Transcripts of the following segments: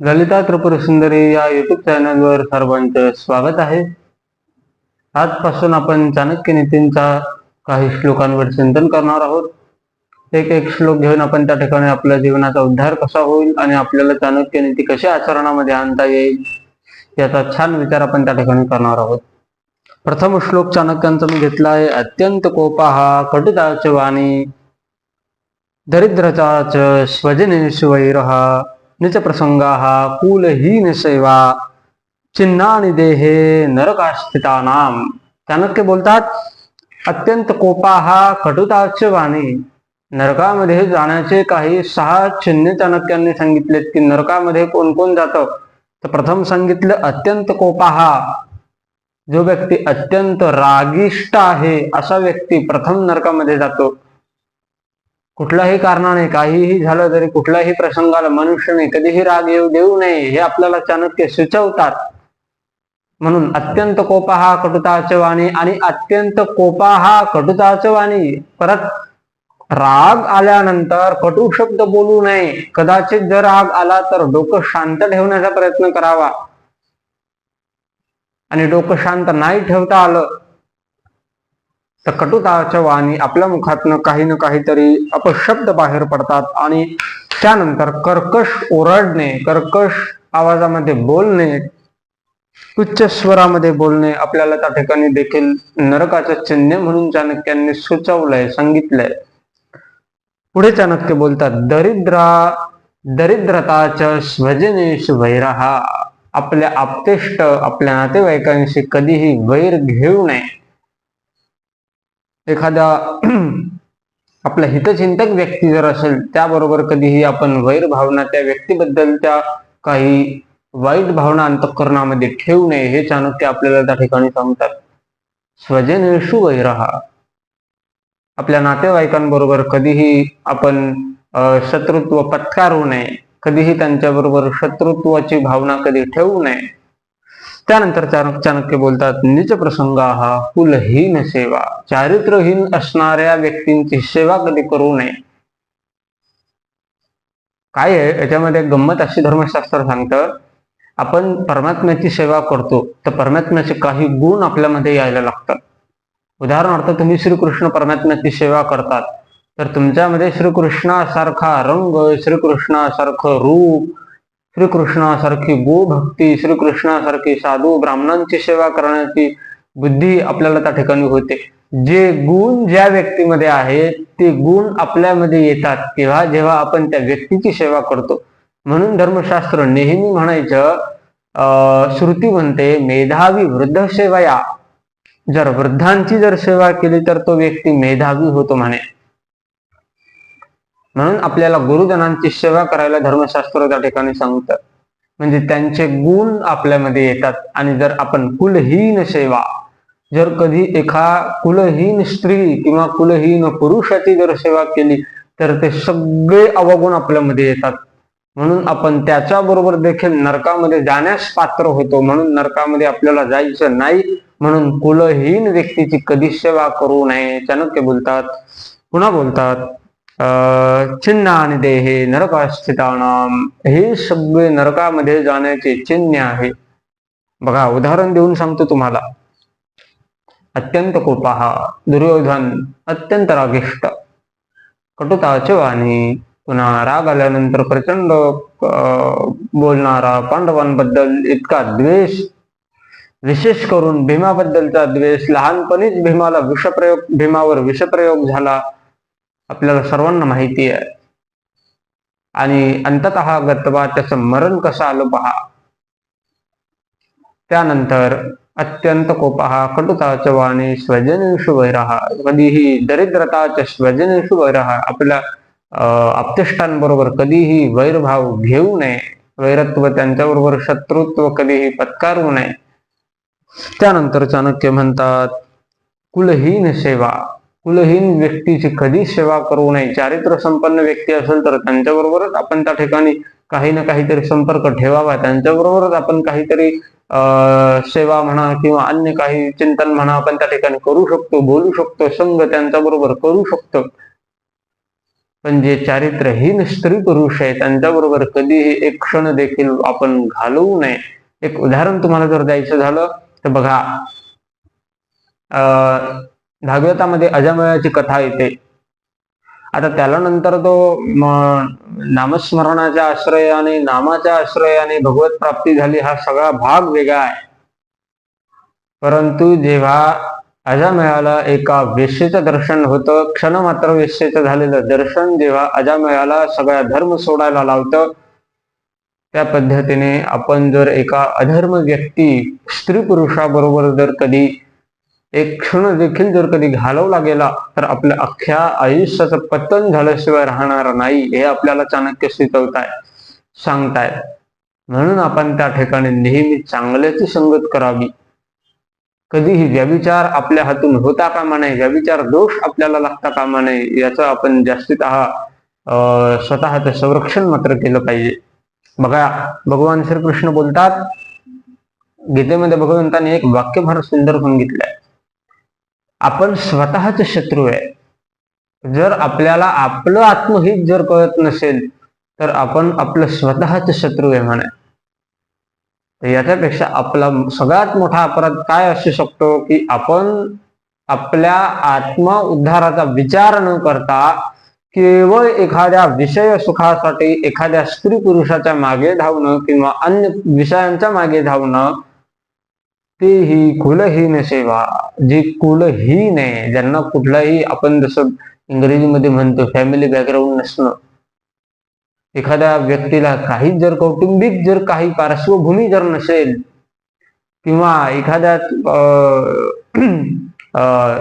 ललिता त्रिपुर सुंदरी या युट्यूब चॅनलवर सर्वांचं स्वागत आहे. आजपासून आपण चाणक्य नीतींचा काही श्लोकांवर चिंतन करणार आहोत. एक एक श्लोक घेऊन आपण त्या ठिकाणी आपल्या जीवनाचा उद्धार कसा होईल आणि आपल्याला चाणक्य नीती कशा आचरणामध्ये आणता येईल याचा छान विचार आपण त्या ठिकाणी करणार आहोत. प्रथम श्लोक चाणक्यांचा मी घेतला आहे अत्यंत कोपाहा कटुताच वाणी दरिद्रताच स्वजनेश वैरहा निचप्रसंगाः कुलहीन सेवा चिन्हानी देहे नरकास्थितानाम चाणक्य बोलतात अत्यंत कोपाहा कटुताच वाणी नरकामध्ये जाण्याचे काही सहा चिन्हे चाणक्यांनी सांगितलेत की नरकामध्ये कोण कोण जातं? तर प्रथम सांगितलं अत्यंत कोपाहा जो व्यक्ती अत्यंत रागिष्ट आहे असा व्यक्ती प्रथम नरकामध्ये जातो. कुठल्याही कारणाने काहीही झालं तरी कुठल्याही प्रसंगाला मनुष्याने कधीही राग येऊ देऊ नये हे आपल्याला चाणक्य सुचवतात. म्हणून अत्यंत कोपा हा कटुताच वाणी आणि अत्यंत कोपा हा कटुताच वाणी. परत राग आल्यानंतर कटू शब्द बोलू नये. कदाचित जर राग आला तर डोकं शांत ठेवण्याचा प्रयत्न करावा. आणि डोकं शांत नाही ठेवता आलं तर कटुताच्या वाणी आपल्या मुखातनं काही ना काहीतरी अपशब्द बाहेर पडतात आणि त्यानंतर कर्कश ओरडणे कर्कश आवाजामध्ये बोलणे उच्च स्वरामध्ये बोलणे आपल्याला त्या ठिकाणी देखील नरकाचं चिन्ह म्हणून चाणक्यांनी सुचवलंय सांगितलंय. पुढे चाणक्य बोलतात दरिद्रा दरिद्रताच्या स्वजनेश वैरहा आपल्या आपतेष्ट आपल्या नातेवाईकांशी कधीही वैर घेऊ नये. एखादा आपला हितचिंतक व्यक्ती जर असेल त्याबरोबर कधीही आपण वैर भावना त्या व्यक्तीबद्दल त्या काही वाईट भावना अंतःकरणामध्ये ठेवू नये हे चाणक्य आपल्याला त्या ठिकाणी सांगतात. स्वजनेषु वैरहा आपल्या नातेवाईकांबरोबर कधीही आपण शत्रुत्व पत्कारू नये. कधीही त्यांच्याबरोबर शत्रुत्वाची भावना कधी ठेवू नये. त्यानंतर चाणक्य बोलतात निज प्रसंग हा कुलहीन सेवा. चारित्रहीन असणाऱ्या व्यक्तींची सेवा कधी करू नये? काय आहे? याच्यामध्ये गंमत अशी धर्मशास्त्र सांगतं आपण परमात्म्याची सेवा करतो तर परमात्म्याचे काही गुण आपल्यामध्ये यायला लागतात. उदाहरणार्थ तुम्ही श्रीकृष्ण परमात्म्याची सेवा करतात तर तुमच्यामध्ये श्रीकृष्णासारखा रंग श्रीकृष्णासारखं रूप श्रीकृष्णासारखी गोभक्ती श्रीकृष्णासारखी साधू ब्राह्मणांची सेवा करण्याची बुद्धी आपल्याला त्या ठिकाणी होते. जे गुण ज्या व्यक्तीमध्ये आहेत ते गुण आपल्यामध्ये येतात. तेव्हा जेव्हा आपण त्या व्यक्तीची सेवा करतो. म्हणून धर्मशास्त्र नेहमी म्हणायचं श्रुती म्हणते मेधावी वृद्ध सेवा या जर वृद्धांची जर सेवा केली तर तो व्यक्ती मेधावी होतो म्हणे. म्हणून आपल्याला गुरुजनांची सेवा करायला धर्मशास्त्र त्या ठिकाणी सांगतात. म्हणजे त्यांचे गुण आपल्यामध्ये येतात. आणि जर आपण कुलहीन सेवा जर कधी एका कुलहीन स्त्री किंवा कुलहीन पुरुषाची जर सेवा केली तर ते सगळे अवगुण आपल्यामध्ये येतात. म्हणून आपण त्याच्या बरोबर देखील नरकामध्ये जाण्यास पात्र होतो. म्हणून नरकामध्ये आपल्याला जायचं नाही. म्हणून कुलहीन व्यक्तीची कधी सेवा करू नये चाणक्य बोलतात पुन्हा बोलतात. चिन्ह आणि देहे नरकास्थितानाम हे सगळे नरकामध्ये जाण्याचे चिन्ह आहे. बघा उदाहरण देऊन सांगतो तुम्हाला. अत्यंत कोपाहा दुर्योधन अत्यंत रागिष्ट. कटुताचे वाणी पुन्हा राग आल्यानंतर प्रचंड बोलणारा पांडवांबद्दल इतका द्वेष. विशेष करून भीमाबद्दलचा द्वेष लहानपणीच भीमाला विषप्रयोग भीमावर विषप्रयोग झाला. आपल्याला सर्वांना माहिती आहे. आणि अंतत गतवा त्याचं मरण कसं आलं पहा. त्यानंतर अत्यंत कोपहा कटुताच वाणी स्वजनेशु वैरहा कधीही दरिद्रताच्या स्वजनेशु वैरहा आपल्या आपतिष्टांबरोबर कधीही वैरभाव घेऊ नये. वैरत्व त्यांच्याबरोबर शत्रुत्व कधीही पत्कारू नये. त्यानंतर चाणक्य म्हणतात कुलहीन सेवा कुलहीन व्यक्तीची कधी सेवा करू नये? चारित्र संपन्न व्यक्ती असेल तर त्यांच्याबरोबरच आपण त्या ठिकाणी काही ना काहीतरी संपर्क ठेवावा. त्यांच्याबरोबरच आपण काहीतरी सेवा म्हणा किंवा अन्य काही चिंतन म्हणा आपण त्या ठिकाणी करू शकतो बोलू शकतो संघ त्यांच्याबरोबर करू शकतो. पण जे चारित्र्यहीन स्त्री पुरुष आहे त्यांच्याबरोबर कधीही एक क्षण देखील आपण घालवू नये. एक उदाहरण तुम्हाला जर द्यायचं झालं तर बघा अं भागवतामध्ये अजामयाची कथा येते. आता त्याला नंतर तो नामस्मरणाच्या आश्रयाने नामाच्या आश्रयाने भगवत प्राप्ती झाली हा सगळा भाग वेगळा आहे. परंतु जेव्हा अजामयाला एका वेश्येचं दर्शन होतं क्षण मात्र वेश्येचं झालेलं दर्शन जेव्हा अजामयाला सगळा धर्म सोडायला लावतं त्या पद्धतीने आपण जर एका अधर्म व्यक्ती स्त्री पुरुषाबरोबर जर कधी एक क्षण देखील जर कधी घालवला गेला तर आपल्या अख्ख्या आयुष्याचं पतन झाल्याशिवाय राहणार नाही हे आपल्याला चाणक्य सुचवताय सांगताय. म्हणून आपण त्या ठिकाणी नेहमी चांगल्याची संगत करावी. कधीही व्यभिचार आपल्या हातून होता कामा नये व्यभिचार दोष आपल्याला लागता कामा नये याचं आपण जास्तीत अं, स्वतःचं संरक्षण मात्र केलं पाहिजे. बघा भगवान श्रीकृष्ण बोलतात गीतेमध्ये भगवंताने एक वाक्य फार सुंदर सांगितलंय. आपण स्वतःच शत्रू आहे. जर आपल्याला आपलं आत्महित जर कळत नसेल तर आपण आपलं स्वतःच शत्रू आहे म्हणा. याच्यापेक्षा आपला सगळ्यात मोठा अपराध काय असू शकतो की आपण आपल्या आत्मा उद्धाराचा विचार न करता केवळ एखाद्या विषय सुखासाठी एखाद्या स्त्री पुरुषाच्या मागे धावणं किंवा अन्य विषयांच्या मागे धावणं तेही कुलहीन सेवा जे कुलहीन आहे ज्यांना कुठलाही आपण जसं इंग्रजीमध्ये म्हणतो फॅमिली बॅकग्राऊंड नसणं. एखाद्या व्यक्तीला काही जर कौटुंबिक जर काही पार्श्वभूमी जर नसेल किंवा एखाद्या अं,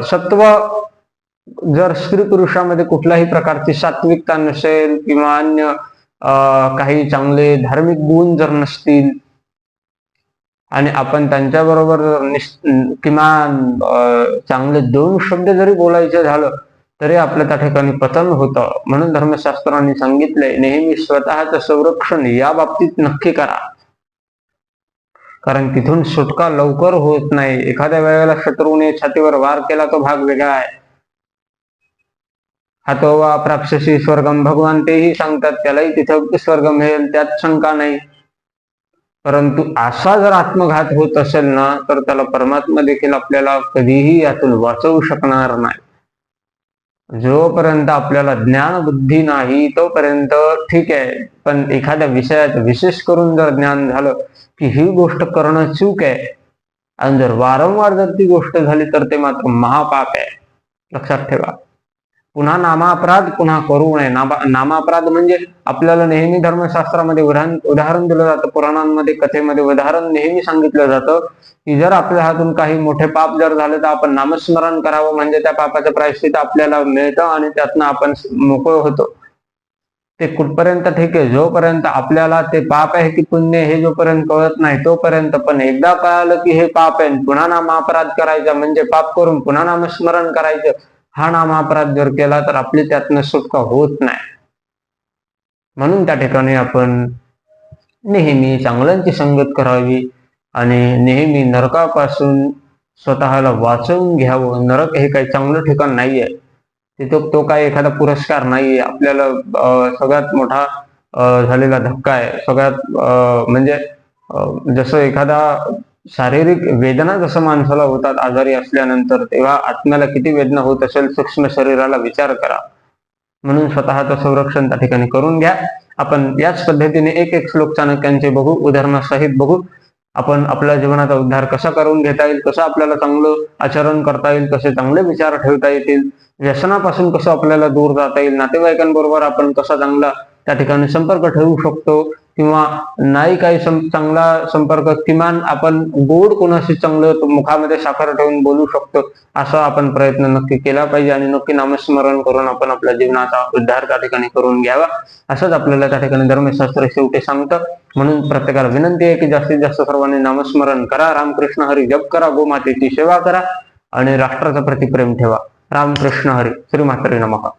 सत्व जर स्त्री पुरुषामध्ये कुठल्याही प्रकारची सात्विकता नसेल किंवा अन्य काही चांगले धार्मिक गुण जर नसतील आणि आपण त्यांच्याबरोबर जर किमान चांगले दोन शब्द जरी बोलायचे झालं तरी आपलं त्या ठिकाणी पतन होतं. म्हणून धर्मशास्त्रांनी सांगितले नेहमी स्वतःचं संरक्षण या बाबतीत नक्की करा. कारण तिथून सुटका लवकर होत नाही. एखाद्या वेळेला शत्रूने छातीवर वार केला तो भाग वेगळा आहे. हातो वा प्राप्सशी स्वर्गम भगवान तेही सांगतात त्यालाही तिथं स्वर्ग मिळेल त्यात शंका नाही. परंतु असा जर आत्मघात होत असेल ना तर त्याला परमात्मा देखील आपल्याला कधीही यातून वाचवू शकणार नाही. जोपर्यंत आपल्याला ज्ञान बुद्धी नाही तोपर्यंत ठीक आहे. पण एखाद्या विषयात विशेष करून जर ज्ञान झालं की ही गोष्ट करणं चूक आहे. आणि जर वारंवार जर ती गोष्ट झाली तर ते मात्र महापाप आहे. लक्षात ठेवा. पुन्हा नामापराध पुन्हा करू नये. नामा नामापराध म्हणजे आपल्याला नेहमी धर्मशास्त्रामध्ये उदाहरण उदाहरण दिलं जातं. पुराणांमध्ये कथेमध्ये उदाहरण नेहमी सांगितलं जातं की जर आपल्या हातून काही मोठे पाप जर झाले तर आपण नामस्मरण करावं. म्हणजे त्या पापाचं प्रायश्चित आपल्याला मिळतं आणि त्यातनं आपण मोकळ होतो. ते कुठपर्यंत ठीक आहे? जोपर्यंत आपल्याला ते पाप आहे की पुण्य हे जोपर्यंत कळत नाही तोपर्यंत पण एकदा कळालं की हे पाप आहे. पुन्हा नामापराध करायचा म्हणजे पाप करून पुन्हा नामस्मरण करायचं. हा नामापराध जर केला तर आपली त्यातनं सुटका होत नाही. म्हणून त्या ठिकाणी आपण नेहमी चांगल्यांची संगत करावी आणि नेहमी नरकापासून स्वतःला वाचवून घ्यावं. नरक हे काही चांगलं ठिकाण नाहीये. तिथं तो काही एखादा पुरस्कार नाहीये. आपल्याला सगळ्यात मोठा झालेला धक्का आहे. सगळ्यात अं, म्हणजे जसं एखादा शारीरिक वेदना जसं माणसाला होतात आजारी असल्यानंतर तेव्हा आत्म्याला किती वेदना होत असेल सूक्ष्म शरीराला विचार करा. म्हणून स्वतःचं संरक्षण त्या ठिकाणी करून घ्या. आपण याच पद्धतीने एक एक श्लोक चाणक्यांचे बघू उदाहरणासहित बघू. आपण आपल्या जीवनाचा उद्धार कसा करून घेता येईल कसं आपल्याला चांगलं आचरण करता येईल कसे चांगले विचार ठेवता येतील व्यसनापासून कसं आपल्याला दूर जाता येईल नातेवाईकांबरोबर आपण कसा चांगला त्या ठिकाणी संपर्क ठेवू शकतो किंवा नाही काही चांगला संपर्क किमान आपण गोड कोणाशी चांगलं मुखामध्ये साखर ठेवून बोलू शकतो असा आपण प्रयत्न नक्की केला पाहिजे आणि नक्की नामस्मरण करून आपण आपल्या जीवनाचा उद्धार त्या ठिकाणी करून घ्यावा असंच आपल्याला त्या ठिकाणी धर्मशास्त्र शेवटी सांगतं. म्हणून प्रत्येकाला विनंती आहे की जास्तीत जास्त सर्वांनी नामस्मरण करा रामकृष्ण हरी जप करा गोमातेची सेवा करा आणि राष्ट्राचं प्रतिप्रेम ठेवा. रामकृष्ण हरी श्री मात्री नमः.